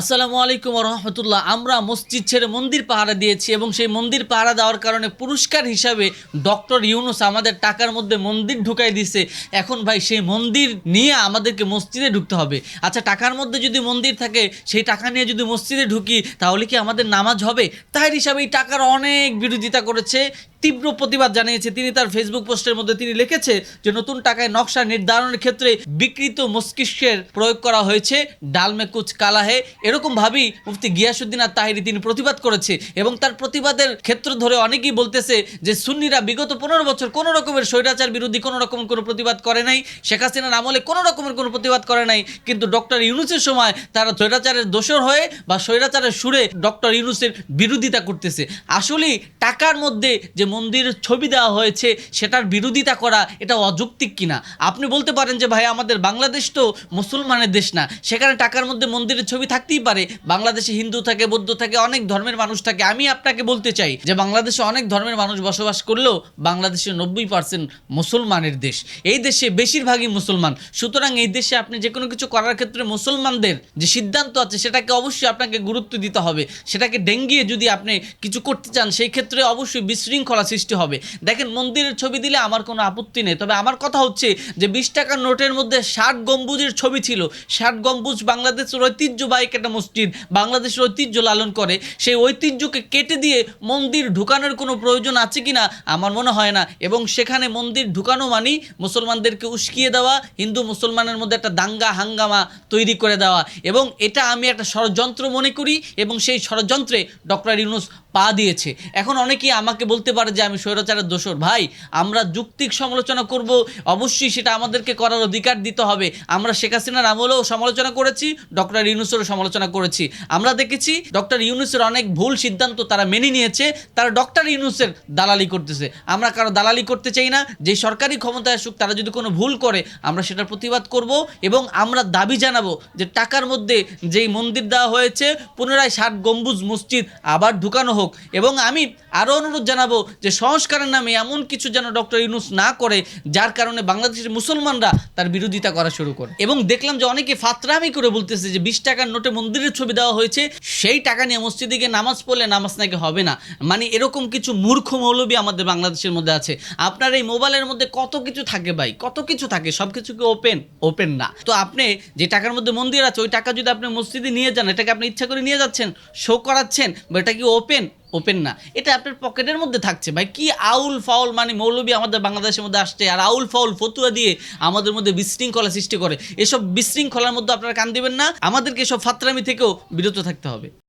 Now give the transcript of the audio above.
আসসালামু আলাইকুম রহমতুল্লাহ। আমরা মসজিদ ছেড়ে মন্দির পাহারা দিয়েছি এবং সেই মন্দির পাহারা দেওয়ার কারণে পুরস্কার হিসাবে ডক্টর ইউনুস আমাদের টাকার মধ্যে মন্দির ঢুকাই দিছে এখন ভাই সেই মন্দির নিয়ে আমাদেরকে মসজিদে ঢুকতে হবে। আচ্ছা টাকার মধ্যে যদি মন্দির থাকে, সেই টাকা নিয়ে যদি মসজিদে ঢুকি, তাহলে কি আমাদের নামাজ হবে? তাই হিসাবে এই টাকার অনেক বিরোধিতা করেছে। তীব্র প্রতিবাদ জানিয়েছে। তিনি তার ফেসবুক পোস্টের মধ্যে তিনি লিখেছে যে, নতুন টাকায় নকশা নির্ধারণের ক্ষেত্রে বিকৃত মস্তিষ্কের প্রয়োগ করা হয়েছে। ডালমে কুচ কালা হে। এরকম ভাবেই মুফতি গিয়াসুদ্দিন আর তাহিরি তিনি প্রতিবাদ করেছে এবং তার প্রতিবাদের ক্ষেত্র ধরে অনেকেই বলতেছে যে, সুন্নিরা বিগত পনেরো বছর কোনো রকমের স্বৈরাচার বিরোধী কোনো রকম কোনো প্রতিবাদ করে নাই। শেখ হাসিনার আমলে কোনো রকমের কোনো প্রতিবাদ করে নাই। কিন্তু ডক্টর ইউনুসের সময় তারা স্বৈরাচারের দোষর হয়ে বা স্বৈরাচারের সুরে ডক্টর ইউনুসের বিরোধিতা করতেছে। আসলেই টাকার মধ্যে যে মন্দিরের ছবি দেওয়া হয়েছে, সেটার বিরোধিতা করা, এটা অযৌক্তিক কিনা? আপনি বলতে পারেন যে, ভাই, আমাদের বাংলাদেশ তো মুসলমানের দেশ না। সেখানে টাকার মধ্যে মন্দিরের ছবি থাকতেই পারে। বাংলাদেশে হিন্দু থাকে, বৌদ্ধ থাকে, অনেক ধর্মের মানুষ থাকে। আমি আপনাকে বলতে চাই যে, বাংলাদেশে অনেক ধর্মের মানুষ বসবাস করলেও বাংলাদেশে নব্বই পার্সেন্ট মুসলমানের দেশ। এই দেশে বেশিরভাগই মুসলমান। সুতরাং এই দেশে আপনি যে কোনো কিছু করার ক্ষেত্রে মুসলমানদের যে সিদ্ধান্ত আছে, সেটাকে অবশ্যই আপনাকে গুরুত্ব দিতে হবে। সেটাকে ডেঙ্গিয়ে যদি আপনি কিছু করতে চান, সেই ক্ষেত্রে অবশ্যই বিশৃঙ্খলা সৃষ্টি হবে। দেখেন, মন্দিরের ছবি দিলে আমার কোনো আপত্তি নেই। তবে আমার কথা হচ্ছে যে, বিশ টাকার নোটের মধ্যে ষাট গম্বুজের ছবি ছিল। ষাট গম্বুজ বাংলাদেশের ঐতিহ্যবাহী একটা মসজিদ। বাংলাদেশের ঐতিহ্য লালন করে। সেই ঐতিহ্যকে কেটে দিয়ে মন্দির ঢুকানোর কোনো প্রয়োজন আছে কি না আমার মনে হয় না। এবং সেখানে মন্দির ঢুকানো মানেই মুসলমানদেরকে উস্কিয়ে দেওয়া, হিন্দু মুসলমানের মধ্যে একটা দাঙ্গা হাঙ্গামা তৈরি করে দেওয়া। এবং এটা আমি একটা ষড়যন্ত্র মনে করি এবং সেই ষড়যন্ত্রে ডক্টর ইউনুস পা দিয়েছে। এখন অনেকেই আমাকে বলতে পারে যে আমি স্বৈরাচারের দোষর। ভাই, আমরা যুক্তিক সমালোচনা করব, অবশ্যই সেটা আমাদেরকে করার অধিকার দিতে হবে। আমরা শেখ হাসিনার আমলেও সমালোচনা করেছি, ডক্টর ইউনুসেরও সমালোচনা করেছি। আমরা দেখেছি, ডক্টর ইউনুসের অনেক ভুল সিদ্ধান্ত তারা মেনে নিয়েছে, তারা ডক্টর ইউনুসের দালালি করতেছে। আমরা কারও দালালি করতে চাই না, যে সরকারি ক্ষমতায় আসুক, তারা যদি কোনো ভুল করে, আমরা সেটার প্রতিবাদ করব এবং আমরা দাবি জানাব যে টাকার মধ্যে যেই মন্দির দেওয়া হয়েছে, পুনরায় ষাট গম্বুজ মসজিদ আবার ঢুকানো হোক। এবং আমি আরও অনুরোধ জানাব যে সংস্কারের নামে এমন কিছু যেন ডক্টর ইউনুস না করে, যার কারণে বাংলাদেশের মুসলমানরা তার বিরোধিতা করা শুরু করে। এবং দেখলাম যে অনেকে ফাতরামি করে বলতেছে যে বিশ টাকার নোটে মন্দিরের ছবি দেওয়া হয়েছে, সেই টাকা নিয়ে মসজিদে গিয়ে নামাজ পড়লে নামাজ নাকি হবে না? মানে এরকম কিছু মূর্খ মৌলবী আমাদের বাংলাদেশের মধ্যে আছে। আপনার এই মোবাইলের মধ্যে কত কিছু থাকে ভাই? কত কিছু থাকে? সব কিছু কি ওপেন? ওপেন না। তো আপনি যে টাকার মধ্যে মন্দির আছে, ওই টাকা যদি আপনি মসজিদে নিয়ে যান, এটাকে আপনি ইচ্ছা করে নিয়ে যাচ্ছেন, শো করাচ্ছেন, বা এটা কি ওপেন? ওপেন না। এটা আপনার পকেটের মধ্যে থাকছে। ভাই, কি আউল ফাউল মানে মৌলবী আমাদের বাংলাদেশের মধ্যে আসছে, আর আউল ফাউল, ফতুয়া দিয়ে আমাদের মধ্যে বিশৃঙ্খলা সৃষ্টি করে। এসব বিশৃঙ্খলার মধ্যে আপনারা কান দিবেন না। আমাদেরকে এসব ফাতরামি থেকেও বিরত থাকতে হবে।